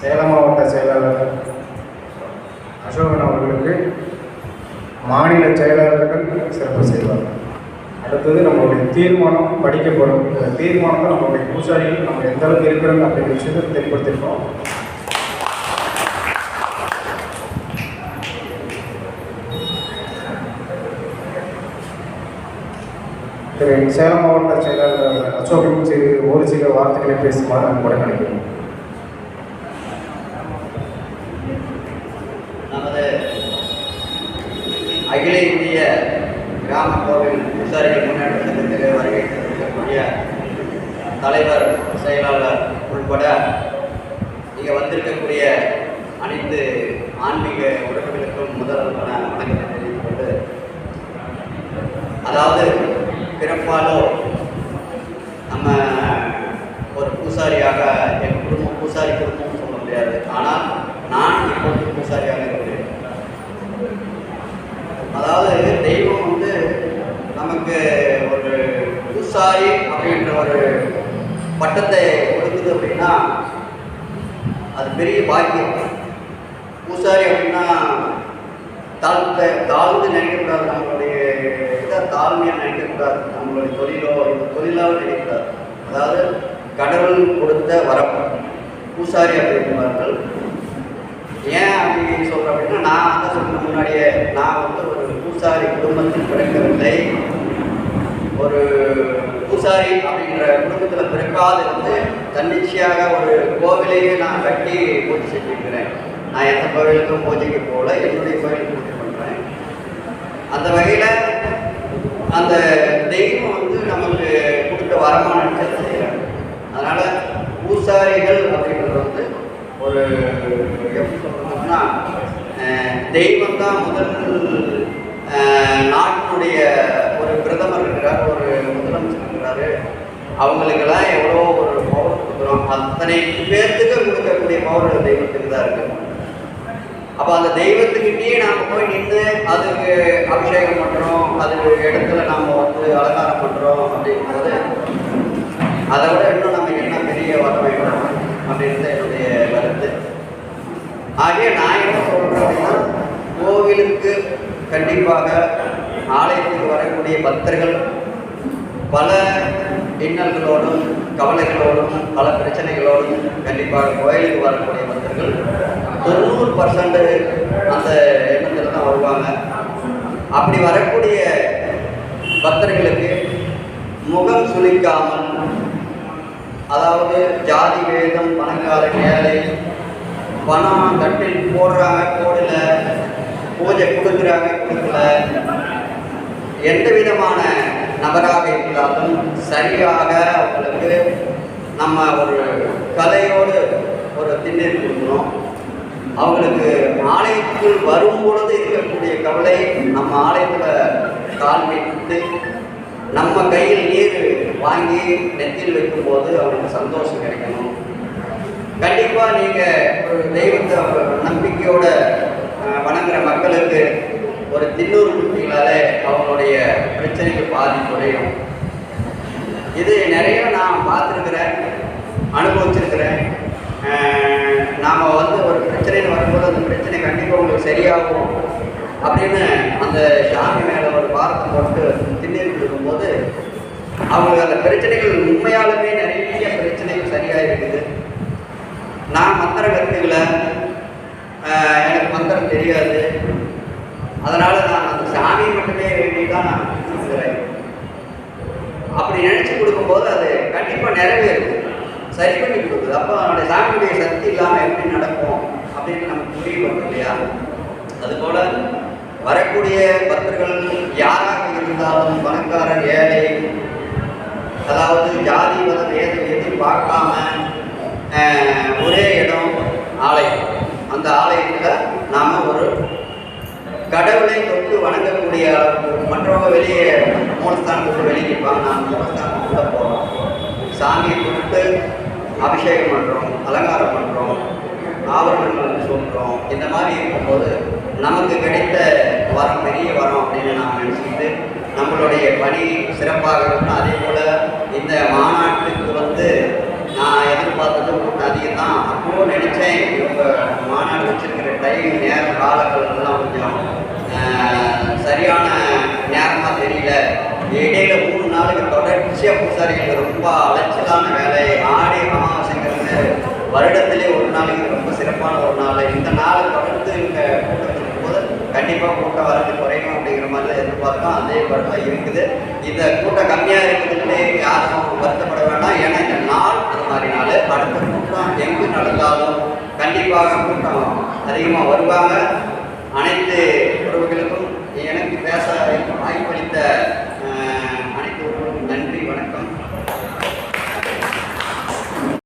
சேலம் மாவட்ட செயலாளர் அசோகன் அவர்களுக்கு மாநில செயலாளர்கள் சிறப்பு செய்வார் அடுத்தது நம்மளுடைய தீர்மானம் படிக்கப்படும். இந்த தீர்மானத்தை நம்மளுடைய பூசாரிகள் நம்ம எந்த அளவுக்கு இருக்கிறோம் அப்படிங்கிற விஷயத்தை தெளிவுபடுத்தியிருக்கோம். திரு சேலம் மாவட்ட செயலாளர் அசோகன் ஒரு சில வார்த்தைகளை பேசுமாறு அன்புடன் நினைக்கிறேன் அகில இந்திய கிராம கோவில் பூசாரிகள் முன்னேற்ற சங்கத்திலே வருகை தந்திருக்கக்கூடிய தலைவர் செயலாளர் உட்பட இங்கே வந்திருக்கக்கூடிய அனைத்து ஆன்மீக உறவுகளுக்கும் முதல்வரான வணக்கத்தை தெரிவித்துக் கொண்டு அதாவது பிறப்பாலோ நம்ம ஒரு பூசாரியாக என் குடும்பம் பூசாரி குடும்பம்னு சொல்ல முடியாது. ஆனால் நான் இப்பொழுது பூசாரியாக இருக்கிறேன் அதாவது தெய்வம் வந்து நமக்கு ஒரு பூசாரி அப்படின்ற ஒரு பட்டத்தை கொடுக்குது அப்படின்னா அது பெரிய பாக்கியம். பூசாரி அப்படின்னா தாழ்த்த தாழ்ந்து நினைக்கக்கூடாது நம்மளுடைய இதை தாழ்மையாக நினைக்கக்கூடாது. நம்மளுடைய தொழிலோ இந்த தொழிலாக நினைக்கக்கூடாது. அதாவது கடவுள் கொடுத்த வரம். பூசாரி அப்படின்பார்கள் ஏன் அப்படின்னு சொல்கிறேன் அப்படின்னா நான் அந்த சொன்ன முன்னாடியே நான் வந்து ஒரு பூசாரி குடும்பத்தில் பிறக்க ஒரு பூசாரி அப்படின்ற குடும்பத்தில் பிறக்காது இருந்து தன்னிச்சையாக ஒரு கோவிலையே நான் கட்டி பூஜை செஞ்சுருக்கிறேன். நான் எந்த கோவிலுக்கும் பூஜைக்கு போகல என்னுடைய கோவிலுக்கு பூஜை பண்ணுறேன் அந்த வகையில் அந்த தெய்வம் வந்து நமக்கு கொடுத்த வரமான செய்கிறேன் அதனால் பூசாரிகள் அப்படின்றது வந்து ஒரு எப்படி சொல்கிறோம்னா தெய்வம் தான் முதல் நாட்டினுடைய ஒரு பிரதமர் அவங்களுக்கெல்லாம் எவ்வளோ ஒரு பவர் கொடுக்குறோம். அத்தனை பேர்த்துக்கு கொடுக்கக்கூடிய பவர் தெய்வத்துக்கு தான் இருக்கு. அப்போ அந்த தெய்வத்துக்கிட்டேயே நாம் போய் நின்று அதுக்கு அபிஷேகம் பண்ணுறோம் அது இடத்துல நாம் வந்து அலங்காரம் பண்ணுறோம் அப்படிங்கிறது அதை விட இன்னும் நமக்கு என்ன பெரிய வர வேண்டும் அப்படின்றது என்னுடைய கருத்து. ஆகிய நான் என்ன சொல்கிறேன் அப்படின்னா கோவிலுக்கு கண்டிப்பாக ஆலயத்துக்கு வரக்கூடிய பக்தர்கள் பல இன்னல்களோடும் கவலைகளோடும் பல பிரச்சனைகளோடும் கண்டிப்பாக கோயிலுக்கு வரக்கூடிய பக்தர்கள் தொண்ணூறு பர்சன்ட் அந்த எண்ணத்தில் தான் வருவாங்க. அப்படி வரக்கூடிய பக்தர்களுக்கு முகம் சுளிக்காமல் அதாவது ஜாதி வேதம் பணக்கார ஏழை பணம் தட்டில் போடுறாங்க போடல பூஜை கொடுக்குறாங்க கொடுக்கல எந்த விதமான நபராக இருந்தாலும் சரியாக அவங்களுக்கு நம்ம ஒரு கலையோடு ஒரு திண்ணை கொடுக்கணும் அவங்களுக்கு ஆலயத்துக்குள் வரும் பொழுது இருக்கக்கூடிய கவலை நம்ம ஆலயத்தில் கால் வைத்து நம்ம கையில் நீர் வாங்கி நெத்தியில் வைக்கும்போது அவங்களுக்கு சந்தோஷம் கிடைக்கணும். கண்டிப்பாக நீங்கள் ஒரு தெய்வத்தை ஒரு நம்பிக்கையோட வணங்குற மக்களுக்கு ஒரு திண்ணூறு குட்டிகளாலே அவங்களுடைய பிரச்சனைக்கு பாதி குறையும். இது நிறைய நான் பார்த்துருக்குறேன் அனுபவிச்சிருக்கிறேன். நாம் வந்து ஒரு பிரச்சனைன்னு வரும்போது அந்த பிரச்சனை கண்டிப்பாக உங்களுக்கு சரியாகும் அப்படின்னு அந்த சாமி மேலே ஒரு பாரத்தை போட்டு திண்ணீர் இருக்கும்போது அவங்களுக்கு அந்த பிரச்சனைகள் உண்மையாலுமே நிறைய பிரச்சனைகள் சரியாக இருக்குது நான் மந்திர கற்றுக்கல எனக்கு மந்திரம் தெரியாது. அதனால் நான் அந்த சாமியை மட்டுமே வேண்டி தான் நான் கொடுக்குறேன் அப்படி நினைச்சு கொடுக்கும்போது அது கண்டிப்பாக நிறைவேறுது சரி பண்ணி கொடுக்குது. அப்போ அவனுடைய சாமியுடைய சக்தி இல்லாமல் எப்படி நடக்கும் அப்படின்னு நமக்கு புரிய வரும் இல்லையா? அதுபோல் வரக்கூடிய பக்தர்கள் யாராக இருந்தாலும் பணக்காரர் ஏழை அதாவது ஜாதி மத வேதம் எதுவும் பார்க்காம அஹ், ஒரே இடம் ஆலயம் அந்த ஆலயத்தில் நாம் ஒரு கடவுளை தொட்டு வணங்கக்கூடிய மற்றவங்க வெளியே மூலஸ்தானத்துக்கு வெளியே நிற்பாங்க நான் மூலஸ்தானத்துக்குள்ள போகிறோம் சாமியை தொட்டு அபிஷேகம் பண்ணுறோம் அலங்காரம் பண்ணுறோம் ஆவரணங்கள் சொல்கிறோம் இந்த மாதிரி இருக்கும்போது நமக்கு கிடைத்த வரம் பெரிய வரம் அப்படின்னு நாம் நினச்சிக்கிட்டு நம்மளுடைய பணி சிறப்பாக இருக்கணும். அதே போல் இந்த மாநாட்டுக்கு வந்து நான் எதிர்பார்த்தது கூட்டம் அதிகம் தான் அப்போ நினச்சேன் டைம் நேரம் காலங்கள் எல்லாம் கொஞ்சம் சரியான நேரமாக தெரியல. இடையில மூணு நாளுக்கு தொடர்ச்சியாக பூசாரிகள் ரொம்ப அலைச்சலான வேலை. ஆடி அமாவாசைங்கிறது வருடத்திலே ஒரு நாளைக்கு ரொம்ப சிறப்பான ஒரு நாள். இந்த நாள் தொடர்ந்து இங்கே கூட்டம் இருக்கும்போது கண்டிப்பாக கூட்டம் வரது குறையும் அப்படிங்கிற மாதிரி தான் எதிர்பார்த்தோம். அதே படம் இருக்குது. இந்த கூட்டம் கம்மியாக இருக்குதுன்னு யாரும் வருத்தப்பட வேண்டாம். ஏன்னா இந்த நாள் அது மாதிரி நாள். அடுத்த கூட்டம் எங்கு நடந்தாலும் கண்டிப்பாக கூட்டம் அதிகமாக வருவாங்க. அனைத்து உறவுகளுக்கும் எனக்கு பேச வாய்ப்பளித்த